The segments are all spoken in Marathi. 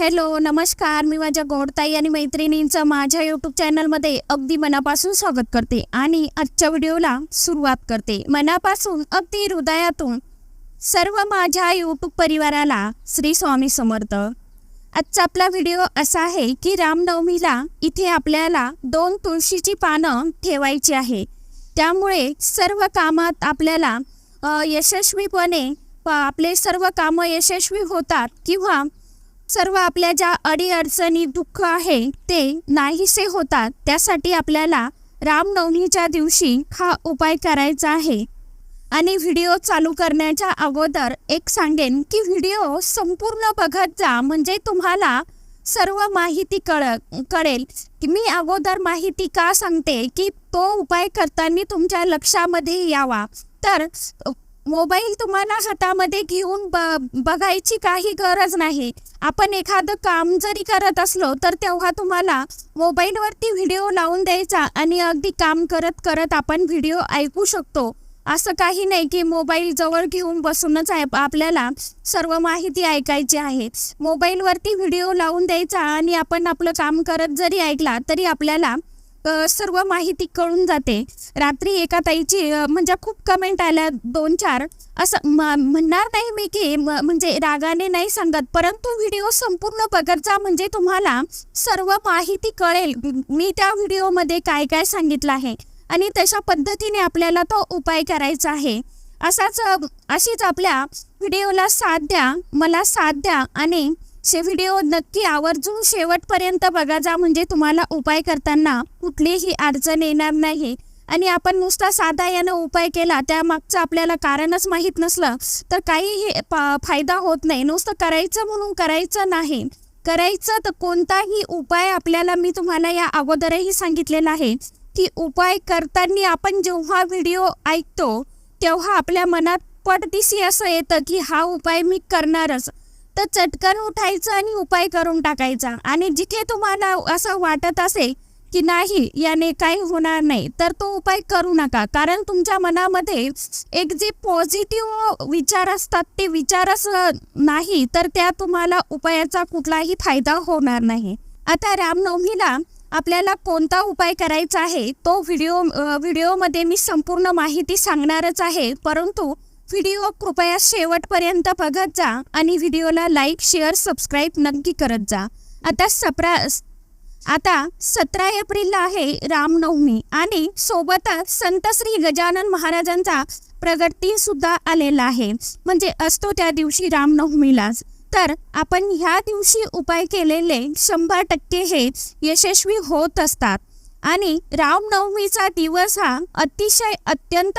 हॅलो नमस्कार. मी माझ्या गोडताई आणि मैत्रिणींचं माझ्या यूट्यूब चॅनलमध्ये अगदी मनापासून स्वागत करते आणि आजच्या व्हिडिओला सुरुवात करते. मनापासून अगदी हृदयातून सर्व माझ्या यूट्यूब परिवाराला श्री स्वामी समर्थ. आजचा आपला व्हिडिओ असा आहे की रामनवमीला इथे आपल्याला दोन तुळशीची पानं ठेवायची आहे. त्यामुळे सर्व कामात आपल्याला यशस्वीपणे प- आपले सर्व कामं यशस्वी होतात किंवा सर्व आपल्या ज्या अडीअडचणी दुःख आहे ते नाहीसे होतात. त्यासाठी आपल्याला रामनवमीच्या दिवशी हा उपाय करायचा आहे. आणि व्हिडिओ चालू करण्याच्या अगोदर एक सांगेन की व्हिडिओ संपूर्ण बघत जा. म्हणजे तुम्हाला सर्व माहिती कळ कळेल. की मी अगोदर माहिती का सांगते? की तो उपाय करताना तुमच्या लक्षामध्ये यावा. तर मोबाईल तुम्हाला हातामध्ये घेऊन ब बघायची काही गरज नाही. आपण एखादं काम जरी करत असलो तर तेव्हा तुम्हाला मोबाईलवरती व्हिडिओ लावून द्यायचा आणि अगदी काम करत करत आपण व्हिडिओ ऐकू शकतो. असं काही नाही की मोबाईल जवळ घेऊन बसूनच आहे आपल्याला सर्व माहिती ऐकायची आहे. मोबाईलवरती व्हिडिओ लावून द्यायचा आणि आपण आपलं काम करत जरी ऐकला तरी आपल्याला सर्व माहिती कळून जाते. रात्री एका ताईची म्हणजे खूप कमेंट आल्या दोन चार. असं म्हणणार नाही मी की म- म्हणजे रागाने नाही सांगत परंतु व्हिडिओ संपूर्ण बघत जा म्हणजे तुम्हाला सर्व माहिती कळेल. मी त्या व्हिडिओमध्ये काय काय सांगितलं आहे. आणि तशा पद्धतीने आपल्याला तो उपाय करायचा आहे. असाच अशीच आपल्या व्हिडिओला साथ द्या मला साथ द्या आणि शे व्हिडिओ नक्की आवर्जून शेवटपर्यंत बघा जा म्हणजे तुम्हाला उपाय करताना कुठलीही अडचण येणार नाही. आणि आपण नुसता साधा यानं उपाय केला त्यामागचं आपल्याला कारणच माहीत नसलं तर काहीही पा- फायदा होत नाही. नुसतं करायचं म्हणून करायचं नाही. करायचं तर कोणताही उपाय आपल्याला मी तुम्हाला या अगोदरही सांगितलेला आहे की उपाय करताना आपण जेव्हा व्हिडिओ ऐकतो तेव्हा आपल्या मनात पटदिसी असं येतं की हा उपाय मी करणारच. तर चटकन उठायचं आणि उपाय करून टाकायचा. आणि जिथे तुम्हाला असं वाटत असेल की नाही याने काही होणार नाही तर तो उपाय करू नका. कारण तुमच्या मनामध्ये एक जे पॉझिटिव्ह विचार असतात ते विचारच नाही तर त्या तुम्हाला उपायाचा कुठलाही फायदा होणार नाही. आता रामनवमीला आपल्याला कोणता उपाय करायचा आहे तो व्हिडिओ व्हिडिओमध्ये मी संपूर्ण माहिती सांगणारच आहे. परंतु व्हिडिओ कृपया शेवटपर्यंत बघत जा आणि व्हिडिओला लाईक शेअर सबस्क्राईब नक्की करत जा. आता सप्रा आता सतरा एप्रिलला आहे रामनवमी आणि सोबतच संत श्री गजानन महाराजांचा प्रगती सुद्धा आलेला आहे. म्हणजे असतो त्या दिवशी रामनवमीलाच तर आपण ह्या दिवशी उपाय केलेले शंभर टक्के हे यशस्वी होत असतात. आणि रामनवमीचा दिवस हा अतिशय अत्यंत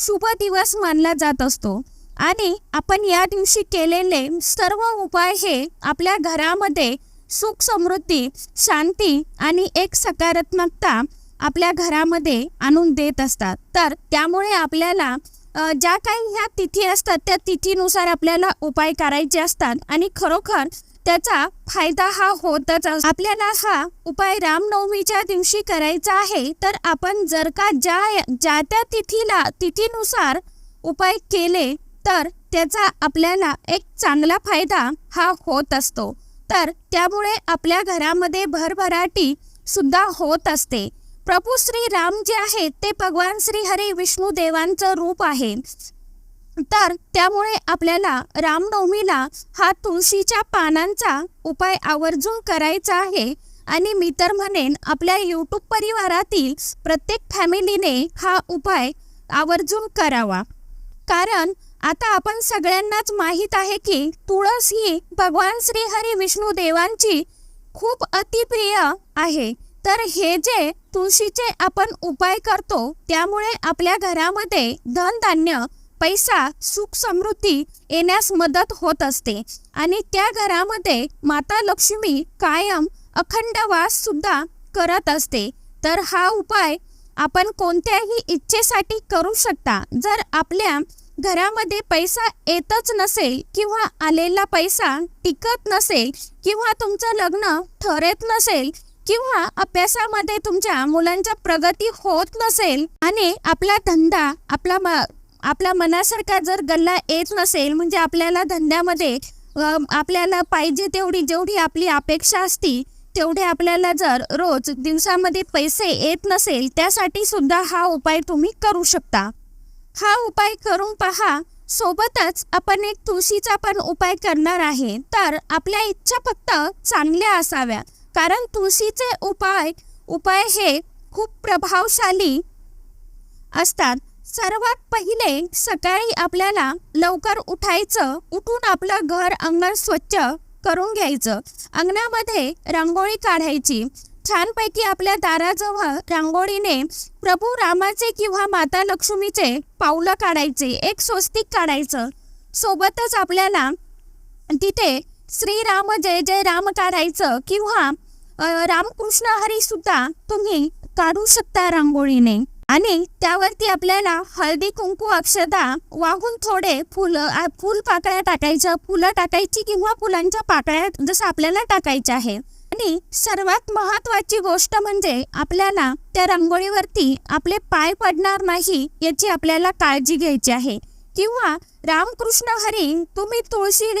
शुभ दिवस मानला जात असतो. आणि आपण या दिवशी केलेले सर्व उपाय हे आपल्या घरामध्ये सुख समृद्धी शांती आणि एक सकारात्मकता आपल्या घरामध्ये आणून देत असतात. तर त्यामुळे आपल्याला ज्या काही ह्या तिथी असतात त्या तिथीनुसार आपल्याला उपाय करायचे असतात. आणि खरोखर त्याचा फायदा हा होतच आपल्याला हा उपाय रामनवमीच्या दिवशी करायचा आहे तर आपण जर का ज्या ज्या त्या तिथीला तिथीनुसार उपाय केले तर त्याचा आपल्याला एक चांगला फायदा हा होत असतो. तर त्यामुळे आपल्या घरामध्ये भरभराटी सुद्धा होत असते. प्रभू श्री राम जे आहेत ते भगवान श्री हरी विष्णू देवांचं रूप आहे. तर त्यामुळे आपल्याला रामनवमीला हा तुळशीच्या पानांचा उपाय आवर्जून करायचा आहे. आणि मी तर म्हणेन आपल्या यूट्यूब परिवारातील प्रत्येक फॅमिलीने हा उपाय आवर्जून करावा. कारण आता आपण सगळ्यांनाच माहीत आहे की तुळस ही भगवान श्रीहरी विष्णू देवांची खूप अतिप्रिय आहे. तर हे जे तुळशीचे आपण उपाय करतो त्यामुळे आपल्या घरामध्ये धनधान्य पैसा सुख समृद्धी येण्यास मदत होत असते. आणि त्या घरामध्ये माता लक्ष्मी कायम अखंड वास सुद्धा करत असते. तर हा उपाय आपण कोणत्याही इच्छेसाठी करू शकता. जर आपल्या घरामध्ये पैसा येतच नसेल किंवा आलेला पैसा टिकत नसेल किंवा तुमचं लग्न ठरत नसेल किंवा अभ्यासामध्ये तुमच्या मुलांच्या प्रगती होत नसेल आणि आपला धंदा आपला आपल्या मनासारखा जर गल्ला येत नसेल म्हणजे आपल्याला धंद्यामध्ये आपल्याला पाहिजे तेवढी जेवढी आपली अपेक्षा असती तेवढे आपल्याला जर रोज दिवसामध्ये पैसे येत नसेल त्यासाठी सुद्धा हा उपाय तुम्ही करू शकता. हा उपाय करून पहा सोबतच आपण एक तुळशीचा पण उपाय करणार आहे. तर आपल्या इच्छा फक्त चांगल्या असाव्या. कारण तुळशीचे उपाय उपाय हे खूप प्रभावशाली असतात. सर्वात पहिले सकाळी आपल्याला लवकर उठायचं उठून आपलं घर अंगण स्वच्छ करून घ्यायचं. अंगणामध्ये रांगोळी काढायची. छानपैकी आपल्या दाराजवळ रांगोळीने प्रभू रामाचे किंवा माता लक्ष्मीचे पावलं काढायचे एक स्वस्तिक काढायचं. सोबतच आपल्याला तिथे श्रीराम जय जय राम काढायचं किंवा रामकृष्ण हरी सुद्धा तुम्ही काढू शकता रांगोळीने. आणि त्यावरती आपल्याला हळदी कुंकू अक्षदा वाहून थोडे फुलं फुल पाकळ्या टाकायच्या फुलं टाकायची किंवा फुलांच्या पाकळ्या जसं आपल्याला टाकायच्या आहे. आणि सर्वात महत्वाची गोष्ट म्हणजे आपल्याला त्या रांगोळीवरती आपले पाय पडणार नाही याची आपल्याला काळजी घ्यायची आहे. किंवा रामकृष्ण हरी तुम्ही तुळशी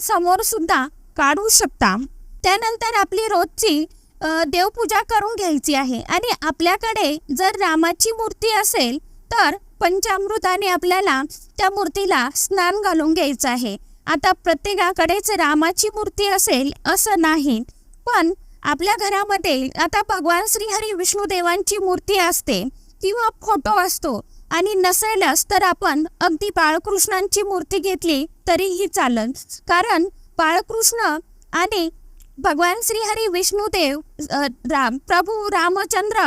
समोर सुद्धा काढू शकता. त्यानंतर आपली रोजची देवपूजा करून घ्यायची आहे. आणि आपल्याकडे जर रामाची मूर्ती असेल तर पंचामृताने आपल्याला त्या मूर्तीला स्नान घालून घ्यायचं आहे. आता प्रत्येकाकडेच रामाची मूर्ती असेल असं नाही पण आपल्या घरामध्ये आता भगवान श्रीहरी विष्णुदेवांची मूर्ती असते किंवा फोटो असतो आणि नसेलच तर आपण अगदी बाळकृष्णांची मूर्ती घेतली तरीही चालल. कारण बाळकृष्ण आणि भगवान श्रीहरी विष्णुदेव राम प्रभू रामचंद्र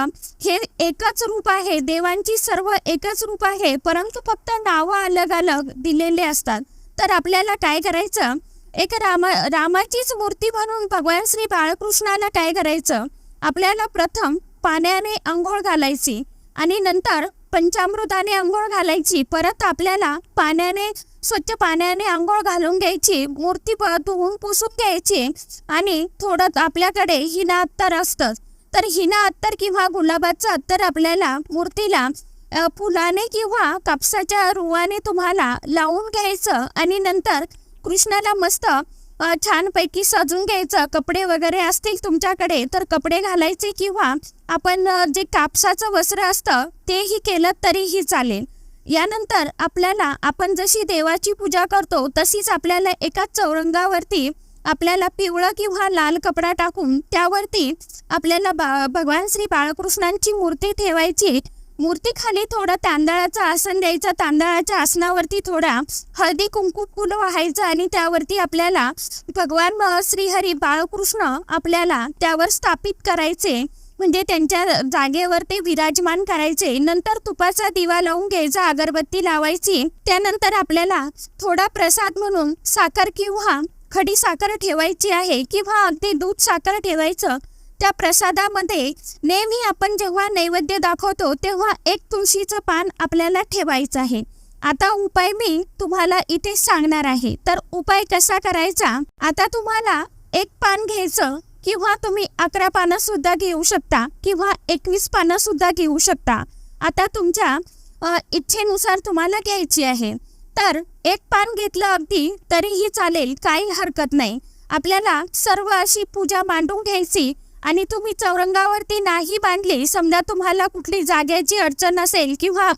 हे एकच रूप आहे. देवांची सर्व एकच रूप आहे. परंतु फक्त नावं अलग अलग दिलेले असतात. तर आपल्याला काय करायचं? एक रामा रामाचीच मूर्ती म्हणून भगवान श्री बाळकृष्णाला काय करायचं? आपल्याला प्रथम पाण्याने अंघोळ घालायची आणि नंतर पंचामृताने अंघोळ घालायची. परत आपल्याला पाण्याने स्वच्छ पाण्याने आंघोळ घालून घ्यायची मूर्ती धुवून पुसून घ्यायची आणि थोडं आपल्याकडे हिना अत्तर असतं. तर हिना अत्तर किंवा गुलाबाचं अत्तर आपल्याला मूर्तीला फुलाने किंवा कापसाच्या रुवाने तुम्हाला लावून घ्यायचं आणि नंतर कृष्णाला मस्त छानपैकी सजून घ्यायचं. कपडे वगैरे असतील तुमच्याकडे तर कपडे घालायचे किंवा आपण जे कापसाचं वस्त्र असतं तेही केलं तरीही चालेल. यानंतर आपल्याला आपण जशी देवाची पूजा करतो तशीच आपल्याला एका चौरंगावरती आपल्याला पिवळं किंवा लाल कपडा टाकून त्यावरती आपल्याला बा भगवान श्री बाळकृष्णांची मूर्ती ठेवायची. मूर्तीखाली थोडं तांदळाचं आसन द्यायचं. तांदळाच्या आसनावरती थोडा हळदी कुंकू फुलं वाहायचं आणि त्यावरती आपल्याला भगवान श्रीहरी बाळकृष्ण आपल्याला त्यावर स्थापित करायचे. म्हणजे त्यांच्या जागेवर ते विराजमान करायचे. नंतर तुपाचा दिवा लावून घ्यायचा अगरबत्ती लावायची. त्यानंतर आपल्याला थोडा प्रसाद म्हणून साखर किंवा खडी साखर ठेवायची आहे किंवा अगदी दूध साखर ठेवायचं. त्या प्रसादामध्ये नेहमी आपण जेव्हा नैवेद्य दाखवतो तेव्हा एक तुळशीचं पान आपल्याला ठेवायचं आहे. आता उपाय मी तुम्हाला इथे सांगणार आहे. तर उपाय कसा करायचा? आता तुम्हाला एक पान घ्यायचं. किंवा तुम्ही अकरा पानं सुद्धा घेऊ शकता किंवा एकवीस पानं सुद्धा घेऊ शकता. आता तुमच्या इच्छेनुसार तुम्हाला घ्यायची आहे. तर एक पान घेतलं अगदी तरीही चालेल काही हरकत नाही. आपल्याला सर्व अशी पूजा मांडून घ्यायची आणि तुम्ही चौरंगावरती नाही बांधली समजा तुम्हाला कुठली जागेची अडचण असेल किंवा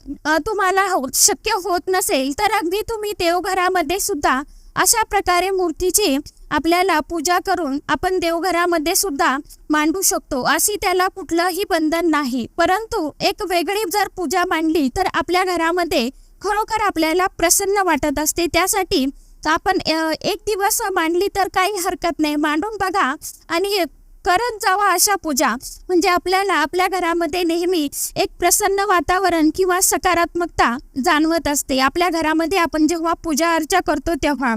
तुम्हाला हो शक्य होत नसेल तर अगदी तुम्ही देवघरामध्ये सुद्धा अशा प्रकारे मूर्तीची आपल्याला पूजा करून आपण देवघरामध्ये सुद्धा मांडू शकतो अशी त्याला कुठलंही बंधन नाही. परंतु एक वेगळी जर पूजा मांडली तर आपल्या घरामध्ये खरोखर आपल्याला प्रसन्न वाटत असते. त्यासाठी आपण एक दिवस मांडली तर काही हरकत नाही. मांडून बघा आणि करत जावा अशा पूजा. म्हणजे आपल्याला आपल्या घरामध्ये नेहमी एक प्रसन्न वातावरण किंवा सकारात्मकता जाणवत असते. आपल्या घरामध्ये आपण जेव्हा पूजा अर्चा करतो तेव्हा.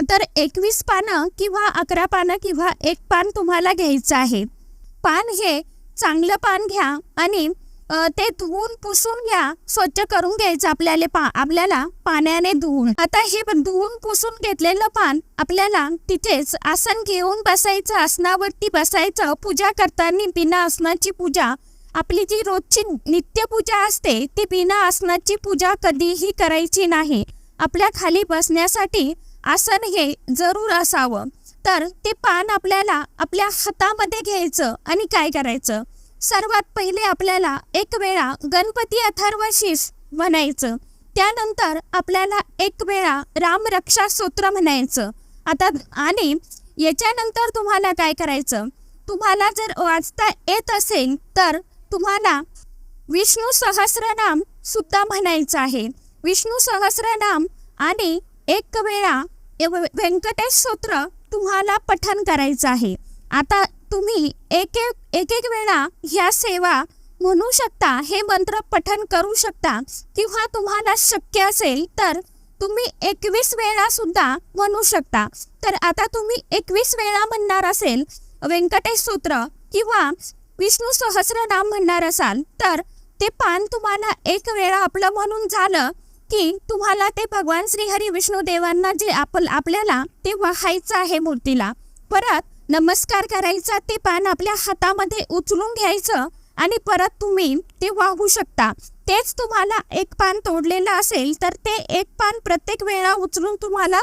तर एकवीस पानं किंवा अकरा पानं किंवा एक पान तुम्हाला घ्यायचं आहे. पान हे चांगलं पान घ्या आणि ते धुवून पुसून घ्या स्वच्छ करून घ्यायचं आपल्याला पा आपल्याला पाण्याने धुवून. आता हे धुवून पुसून घेतलेलं पान आपल्याला तिथेच आसन घेऊन बसायचं आसनावरती बसायचं पूजा करताना बिना आसनाची पूजा. आपली जी रोजची नित्यपूजा असते ती बिना आसनाची पूजा कधीही करायची नाही. आपल्या खाली बसण्यासाठी आसन हे जरूर असावं. तर ते पान आपल्याला आपल्या हातामध्ये घ्यायचं आणि काय करायचं? सर्वात पहिले आपल्याला एक वेळा गणपती अथर्वशीष म्हणायचं. त्यानंतर आपल्याला एक वेळा रामरक्षा सूत्र म्हणायचं. आता आणि याच्यानंतर तुम्हाला काय करायचं? तुम्हाला जर वाचता येत असेल तर तुम्हाला विष्णू सहस्रनाम सुद्धा म्हणायचं आहे. विष्णू सहस्रनाम आणि एक वेळा व्यंकटेश सूत्र तुम्हाला पठन करायचं आहे. आता तुम्ही एक एक एक एक वेळा ह्या सेवा म्हणू शकता हे मंत्र पठन करू शकता किंवा तुम्हाला शक्य असेल तर तुम्ही एकवीस वेळा सुद्धा म्हणू शकता. तर आता तुम्ही एकवीस वेळा म्हणणार असेल व्यंकटेश सूत्र किंवा विष्णू सहस्रनाम म्हणणार असाल तर ते पान तुम्हाला एक वेळा आपलं म्हणून झालं की तुम्हाला ते भगवान श्रीहरी विष्णू देवांना जे आपण आपल्याला ते वाहायचं आहे मूर्तीला परत नमस्कार करायचा ते पान आपल्या हातामध्ये उचलून घ्यायचं आणि परत तुम्ही ते वाहू शकता. तेच तुम्हाला एक पान तोडलेलं असेल तर ते एक पान प्रत्येक वेळा उचलून तुम्हाला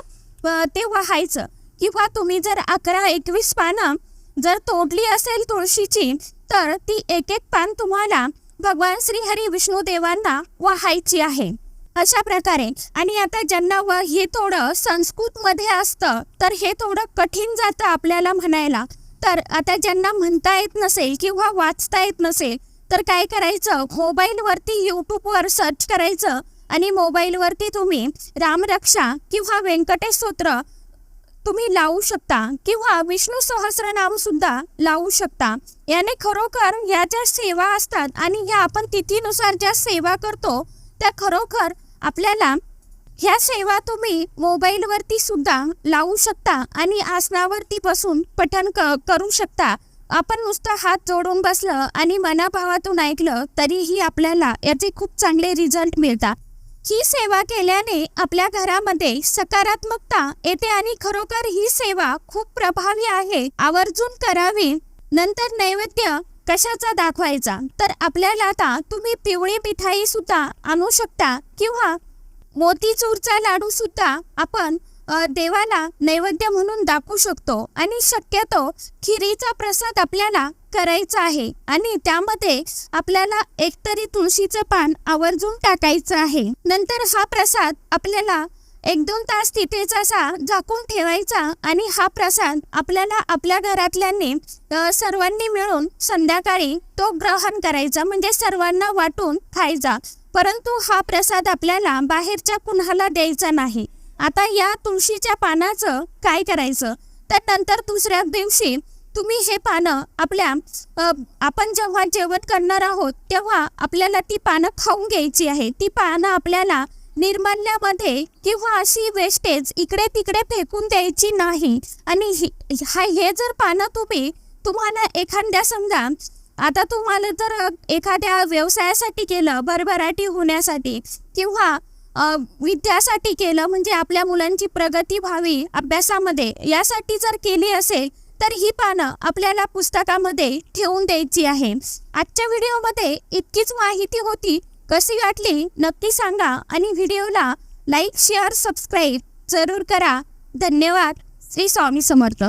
ते वाहायचं. किंवा तुम्ही जर अकरा एकवीस पानं जर तोडली असेल तुळशीची तर ती एक एक पान तुम्हाला भगवान श्री हरी विष्णू देवांना वाहायची आहे. अशा प्रकारे. आणि आता ज्यांना व हे थोडं संस्कृतमध्ये असतं तर हे थोडं कठीण जातं आपल्याला म्हणायला. तर आता ज्यांना म्हणता येत नसेल किंवा वाचता येत नसेल तर काय करायचं? मोबाईलवरती यूट्यूबवर सर्च करायचं. आणि मोबाईलवरती तुम्ही रामरक्षा किंवा व्यंकटेश स्तोत्र तुम्ही लावू शकता. किंवा विष्णू सहस्रनाम सुद्धा लावू शकता. याने खरोखर या ज्या सेवा असतात आणि ह्या आपण तिथीनुसार ज्या सेवा करतो त्या खरोखर आपल्याला ह्या सेवा तुम्ही मोबाईलवरती सुद्धा लावू शकता आणि आसनावरती बसून पठण क करू शकता. आपण नुसतं हात जोडून बसलं आणि मनाभावातून ऐकलं तरीही आपल्याला याचे खूप चांगले रिझल्ट मिळतात. ही सेवा केल्याने आपल्या घरामध्ये सकारात्मकता येते आणि खरोखर ही सेवा खूप प्रभावी आहे. आवर्जून करावी नंतर नैवेद्य कशाचा दाखवायचा? तर आपल्याला आता तुम्ही पिवळी मिठाई सुद्धा आणू शकता किंवा मोतीचूरचा लाडू सुद्धा आपण देवाला नैवेद्य म्हणून दाखवू शकतो. आणि शक्यतो खिरीचा प्रसाद आपल्याला करायचा आहे. आणि त्यामध्ये आपल्याला एकतरी तुळशीचं पान आवर्जून टाकायचं आहे. नंतर हा प्रसाद आपल्याला एक दोन तास तिथेच असा झाकून ठेवायचा आणि हा प्रसाद आपल्याला आपल्या घरातल्यांनी सर्वांनी मिळून संध्याकाळी तो ग्रहण करायचा म्हणजे सर्वांना वाटून खायचा. परंतु हा प्रसाद आपल्याला बाहेरच्या कुणाला द्यायचा नाही. आता या तुळशीच्या पानाचं काय करायचं? तर नंतर दुसऱ्या दिवशी तुम्ही हे पानं आपल्या आपण जेव्हा जेवण करणार आहोत तेव्हा आपल्याला ती पानं खाऊन घ्यायची आहे. ती पानं आपल्याला निर्माल्यामध्ये किंवा अशी वेस्टेज इकडे तिकडे फेकून द्यायची नाही. आणि हा हे जर पानं तुम्ही तुम्हाला एखाद्या समजा आता तुम्हाला जर एखाद्या व्यवसायासाठी केलं भरभराटी होण्यासाठी किंवा विद्यासाठी केलं म्हणजे आपल्या मुलांची प्रगती व्हावी अभ्यासामध्ये यासाठी जर केली असेल तर ही पानं आपल्याला पुस्तकामध्ये ठेवून द्यायची आहे. आजच्या व्हिडिओमध्ये इतकीच माहिती होती. कशी वाटली नक्की सांगा आणि व्हिडिओला लाईक शेअर सबस्क्राईब जरूर करा. धन्यवाद. श्री स्वामी समर्थ.